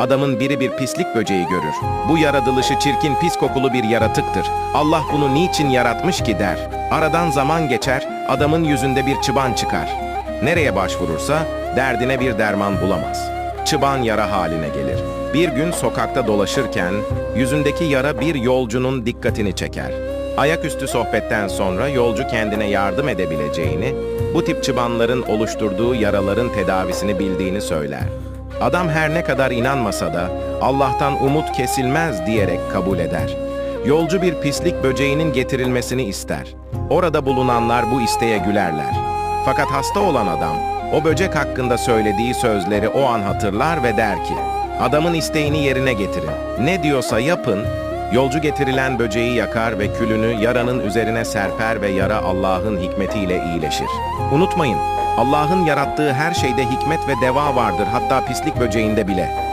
Adamın biri bir pislik böceği görür. Bu yaratılışı çirkin pis kokulu bir yaratıktır. Allah bunu niçin yaratmış ki der. Aradan zaman geçer, adamın yüzünde bir çıban çıkar. Nereye başvurursa derdine bir derman bulamaz. Çıban yara haline gelir. Bir gün sokakta dolaşırken yüzündeki yara bir yolcunun dikkatini çeker. Ayaküstü sohbetten sonra yolcu kendine yardım edebileceğini, bu tip çıbanların oluşturduğu yaraların tedavisini bildiğini söyler. Adam her ne kadar inanmasa da Allah'tan umut kesilmez diyerek kabul eder. Yolcu bir pislik böceğinin getirilmesini ister. Orada bulunanlar bu isteğe gülerler. Fakat hasta olan adam o böcek hakkında söylediği sözleri o an hatırlar ve der ki, adamın isteğini yerine getirin. Ne diyorsa yapın, Yolcu getirilen böceği yakar ve külünü yaranın üzerine serper ve yara Allah'ın hikmetiyle iyileşir. Unutmayın, Allah'ın yarattığı her şeyde hikmet ve deva vardır hatta pislik böceğinde bile.